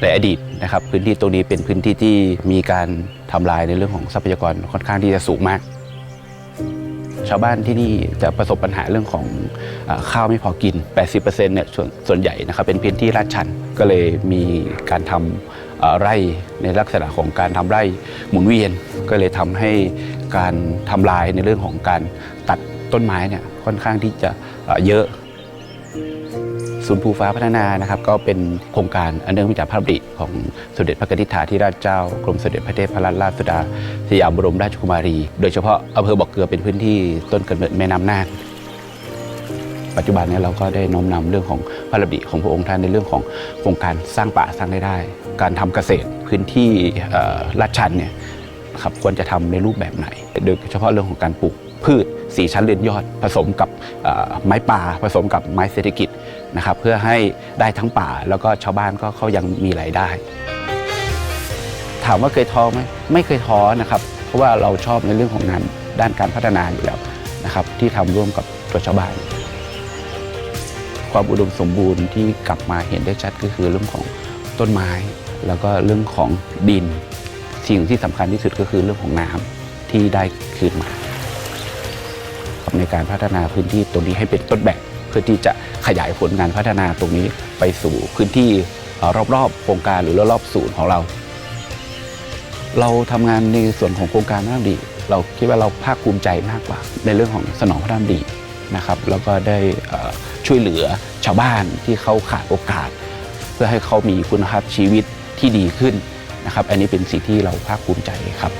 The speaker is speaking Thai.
ในอดีตนะครับพื้นที่ตรงนี้เป็นพื้นที่ที่มีการทำลายในเรื่องของทรัพยากรค่อนข้างที่จะสูงมาก ชาวบ้านที่นี่จะประสบปัญหาเรื่องของอข้าวไม่พอกิน 80%เนี่ยส่วนส่วนใหญ่นะครับเป็นพื้นที่ลาดชันก็เลยมีการทำเอ่อไร่ในลักษณะของการทำไร่หมุนเวียน ก็เลยทำให้การทำลายในเรื่องของการตัดต้นไม้เนี่ยค่อนข้างที่จะเยอะ ศูนย์ภูฟ้าพัฒนานะครับก็เป็นโครงการอันเนื่องมาจากพระดำริของสมเด็จพระนิธิถาธิราชเจ้ากรมสมเด็จพระเทพรัตนราชสุดาสยามบรมราชกุมารี โดยเฉพาะอำเภอบ่อเกลือเป็นพื้นที่ต้นกำเนิดแม่น้ำน่านปัจจุบันนี้เราก็ได้น้อมนำเรื่องของพระดำริของพระองค์ท่านในเรื่องของโครงการสร้างป่าสร้างรายได้ การทำเกษตรพื้นที่ลาดชันเนี่ยครับควรจะทำในรูปแบบไหน โดยเฉพาะเรื่องของการปลูกพืชสีชั้นเรือนยอด ผสมกับไม้ป่าผสมกับไม้เศรษฐกิจ นะครับเพื่อให้ได้ทั้งป่า แล้วก็ชาวบ้านก็เขายังมีรายได้ ถามว่าเคยท้อไหมไม่เคยท้อนะครับ เพราะว่าเราชอบในเรื่องของงานด้านการพัฒนาอยู่แล้วนะครับ ที่ทำร่วมกับตัวชาวบ้าน ความอุดมสมบูรณ์ที่กลับมาเห็นได้ชัดก็คือเรื่องของต้นไม้ แล้วก็เรื่องของดิน สิ่งที่สำคัญที่สุดก็คือเรื่องของน้ำที่ได้คืนมาในการพัฒนาพื้นที่ตรงนี้ให้เป็นต้นแบบ เพื่อที่จะขยายผลงานพัฒนาตรงนี้ไปสู่พื้นที่รอบๆ โครงการหรือรอบๆศูนย์ของเรา เราทำงานในส่วนของโครงการพระรามดี เราคิดว่าเราภาคภูมิใจมากกว่า ในเรื่องของสนองพระรามดีนะครับ แล้วก็ได้ช่วยเหลือชาวบ้านที่เขาขาดโอกาส เพื่อให้เขามีคุณภาพชีวิตที่ดีขึ้นนะครับ อันนี้เป็นสิ่งที่เราภาคภูมิใจครับ